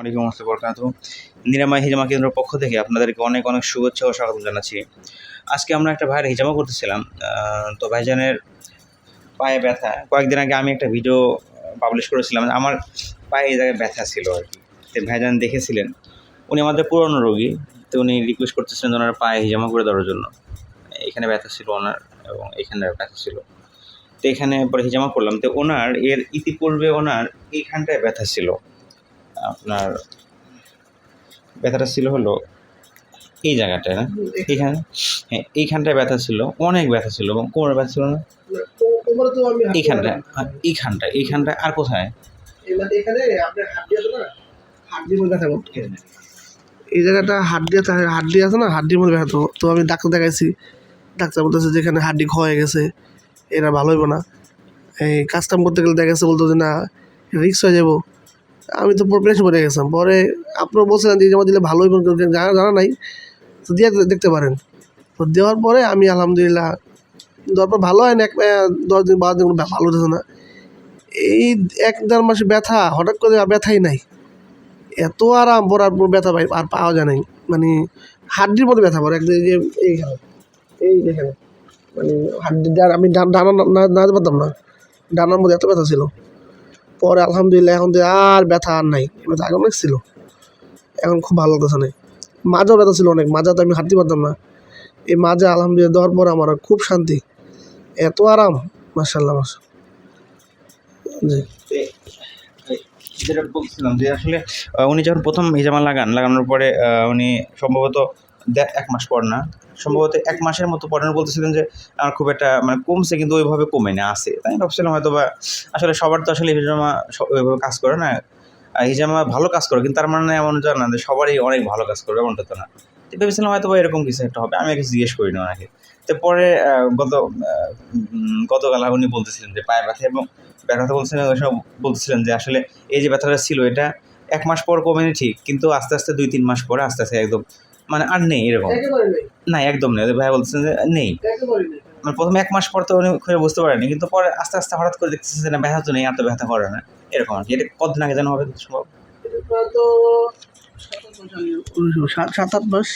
ওয়ালাইকুম আসসালাম বরকাত নিরাময় হিজামা কেন্দ্রের পক্ষ থেকে আপনাদেরকে অনেক অনেক শুভেচ্ছা ও স্বাগত জানাচ্ছি। আজকে আমরা একটা ভাইয়ের হিজামা করতেছিলাম। তো ভাইজানের পায়ে ব্যথা। কয়েকদিন আগে আমি একটা ভিডিও পাবলিশ করেছিলাম। আমার পায়ে এই জায়গায় ব্যথা ছিল আর কি। ভাইজান দেখেছিলেন। উনি আমাদের পুরনো রোগী। তো উনি রিকোয়েস্ট করতেছিলেন ওনার পায়ে হিজামা করে দেওয়ার জন্য। এখানে ব্যথা ছিল ওনার এবং এখানে ব্যথা ছিল। তো এখানে পরে হিজামা করলাম। তো ওনার এর ইতিপূর্বে ওনার এইখানটায় ব্যথা ছিল। আপনার ব্যথাটা ছিল হলো এই জায়গাটায় না? এইখানে। হ্যাঁ এইখানটায় ব্যথা ছিল অনেক ব্যথা ছিল এবং কোমরে ব্যথা ছিল না? এইখানটায় এইখানটায় এইখানটায় আর কোথায়? এই জায়গাটা হাড্ডি আছে হাড্ডি আছে না? হাড্ডির মধ্যে ব্যথা তো আমি ডাক্তার দেখাইছি। ডাক্তার বলতেছে যেখানে হাড্ডি ক্ষয় গেছে এটা ভালো হইব না। এই কাজ কাম করতে গেলে দেখা গেছে বলতো যে না রিক্স হয়ে যাব। আমি তো পুরো প্রেশার পড়ে গেছিলাম পরে আপনারা বলছিলেন যে জমা দিলে ভালো হইব জানা জানা নাই তো দিয়ে দেখতে পারেন তো দেওয়ার পরে আমি আলহামদুলিল্লাহ দেওয়ার পর ভালো হয় না এক দশ দিন বারো দিন ভালো হতেছে না এই এক দেড় মাসে ব্যথা হঠাৎ করে আর ব্যথাই নাই এত আরাম পর ব্যথা পাই আর পাওয়া যায় নাই মানে হাড্ডির মধ্যে ব্যথা পড়ে একদম এই যে এই মানে হাড্ডি আমি ডান- না- পারতাম না ডানার মধ্যে এত ব্যথা ছিল পরে আলহামদুলিল্লাহ এখন তো আর ব্যথা আর নাই। ব্যথা আগে অনেক ছিল। এখন খুব ভালো লাগতেছে না মাজাও ব্যথা ছিল অনেক। মাজা তো আমি হাঁটতে পারতাম না। এই মাজা আলহামদুলিল্লাহ দেওয়ার পর আমার খুব শান্তি। এত আরাম মার্শাল্লাহ মাসা জি। যেটা বলছিলাম যে আসলে উনি যখন প্রথম হিজামা লাগান, লাগানোর পরে উনি সম্ভবত এক মাস পর না। সম্ভবত এক মাসের মতো পরে উনি বলতেছিলেন যে আমার খুব একটা মানে কমছে কিন্তু ওইভাবে কমে না আসে তাই ভাবছিলাম হয়তো বা আসলে সবার তো আসলে হিজামা ওইভাবে কাজ করে না। হিজামা ভালো কাজ করে, কিন্তু তার মানে এমন জানা না যে সবারই অনেক ভালো কাজ করবে, এমনটা তো না। তো ভেবেছিলাম হয়তো বা এরকম কিছু একটা হবে, আমি আগে জিজ্ঞেস করি না ওনাকে। তো পরে গত গতকাল উনি বলতেছিলেন যে পায়ে ব্যথা এবং ব্যথা বলছিলেন ওই সময় বলতেছিলেন যে আসলে এই যে ব্যথাটা ছিল এটা এক মাস পর কমেনি ঠিক, কিন্তু আস্তে আস্তে দুই, তিন মাস পরে আস্তে আস্তে একদম মানে আর নেই এরকম। না একদম নেই। ভাই বলছেন যে নেই। মানে প্রথমে এক মাস পর তো উনি খুঁজে বুঝতে পারেনি কিন্তু পরে আস্তে আস্তে হঠাৎ করে দেখতেছে যে না ব্যথা তো নেই এত ব্যথা করে না। এরকম আর কি। এটা কতদিন আগে যেন হবে সম্ভব? এটা তো সাত আট মাস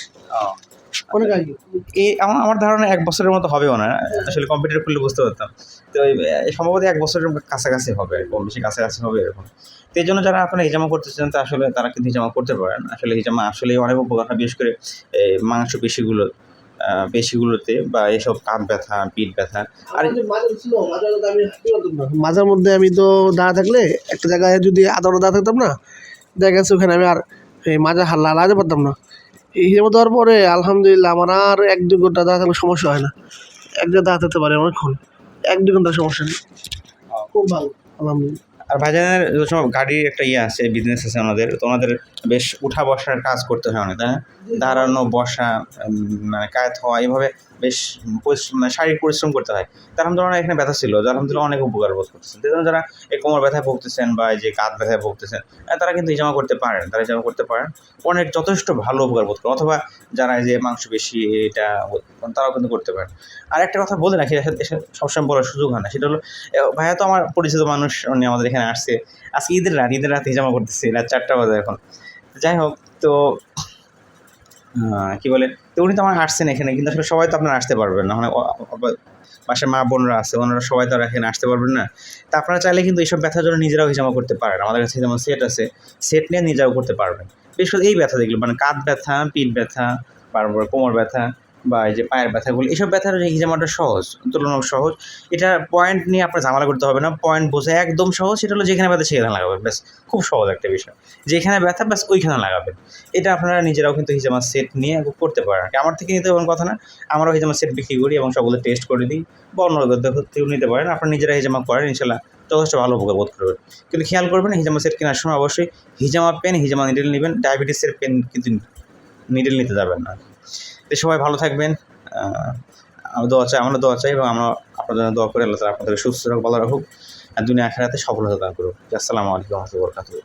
এই আমার আমার ধারণা এক বছরের মতো হবেও না। আসলে কম্পিউটার খুললে বুঝতে পারতাম। তো এই, সম্ভবত এক বছরের কাছাকাছি হবে কম বেশি কাছাকাছি হবে এরকম। তো এই জন্য যারা আপনারা হিজামা করতে চান তা আসলে তারা কিন্তু হিজামা করতে পারেন। আসলে হিজামা আসলে অনেক উপকার হয় বিশেষ করে এই মাংস পেশিগুলো পেশিগুলোতে বা এসব কাঁধ ব্যথা পিঠ ব্যথা। আর মাঝের মধ্যে আমি তো দাঁড়া থাকলে একটা জায়গায় যদি ঘণ্টা দাঁড়া থাকতাম না দেখা গেছে ওখানে আমি আর এই মাজা হাল্লা লাগাতে পারতাম না। এই হিসেবে দেওয়ার পরে আলহামদুলিল্লাহ আমার আর এক দু ঘণ্টা দাঁড়া থাকলে সমস্যা হয় না। এক জায়গায় দাঁড়াতে পারে অনেকক্ষণ। এক দু ঘণ্টা সমস্যা নেই। খুব ভালো আলহামদুলিল্লাহ। আর ভাইজানের সব গাড়ির একটা ইয়ে আছে বিজনেস আছে আমাদের। তো ওনাদের বেশ উঠা বসার কাজ করতে হয় অনেক হ্যাঁ দাঁড়ানো বসা মানে কায়ত হওয়া এইভাবে বেশ মানে শারীরিক পরিশ্রম করতে হয়। তার ধরনের এখানে ব্যথা ছিল আলহামদুলিল্লাহ অনেক উপকার বোধ করতেছেন। যারা এই কোমর ব্যথায় ভুগতেছেন বা এই যে কাঁধ ব্যথায় ভুগতেছেন তারা কিন্তু হিজামা করতে পারেন, তারা হিজামা করতে পারেন। অনেক যথেষ্ট ভালো উপকার বোধ করেন, অথবা যারা এই যে মাংস বেশি, এটা তারাও কিন্তু করতে পারেন। আর একটা কথা বলে রাখি সবসময় বলার সুযোগ হয় না, সেটা হলো ভাইয়া তো আমার পরিচিত মানুষ, উনি আমাদের এখানে আসছে। আজকে ঈদের রাত ঈদের রাত হিজামা করতেছে, রাত চারটা বাজে এখন। যাই হোক, তো কি বলে? তো উনি তো আমার আসছেন এখানে, কিন্তু আসলে সবাই তো আপনারা আসতে পারবেন না। মানে বাসায় মা বোনরা আছে, ওনারা সবাই তো এখানে আসতে পারবেন না। তা আপনারা চাইলে কিন্তু এইসব ব্যথার জন্য নিজেরাও হিজামা করতে পারেন। আমাদের কাছে যেমন সেট আছে সেট নিয়ে নিজেরাও করতে পারবেন। বিশেষ করে এই ব্যথা দেখল মানে কাঁধ ব্যথা, পিঠ ব্যথা তারপর কোমর ব্যথা বা এই যে পায়ের ব্যথাগুলো এইসব ব্যথার হিজামাটা সহজ, তুলনামূলক সহজ, এটা পয়েন্ট নিয়ে আপনার ঝামেলা করতে হবে না পয়েন্ট বোঝা একদম সহজ, সেটা হলো যেখানে ব্যথা সেখানে লাগাবেন, ব্যাস, খুব সহজ একটা বিষয়। যেখানে ব্যথা, ব্যাস, ওইখানে লাগাবেন। এটা আপনারা নিজেরাও কিন্তু হিজামা সেট নিয়ে করতে পারেন। আমার থেকে নিতে এমন কথা না, আমরাও হিজামা সেট বিক্রি করি এবং সবগুলো টেস্ট করে দিই, বা অন্য থেকেও নিতে পারেন। আপনারা নিজেরা হিজামা করেন, ইনশাল্লাহ যথেষ্ট ভালো উপকার বোধ করবেন। কিন্তু খেয়াল করবেন, হিজামা সেট কেনার সময় অবশ্যই হিজামা পেন হিজামা নিডেল নেবেন ডায়াবেটিসের পেন কিন্তু নিডেল নিতে যাবেন না। তো সবাই ভালো থাকবেন। দোয়া চাই, আমরা দোয়া চাই এবং আমরা আপনাদের জন্য দোয়া করে, আল্লাহ আপনাদের সুস্থ রাখুক ভালো রাখুক। আর দুনিয়া আখেরাতে সফলতা দান করুক। আসসালামু আলাইকুম রহমতুল্লাহ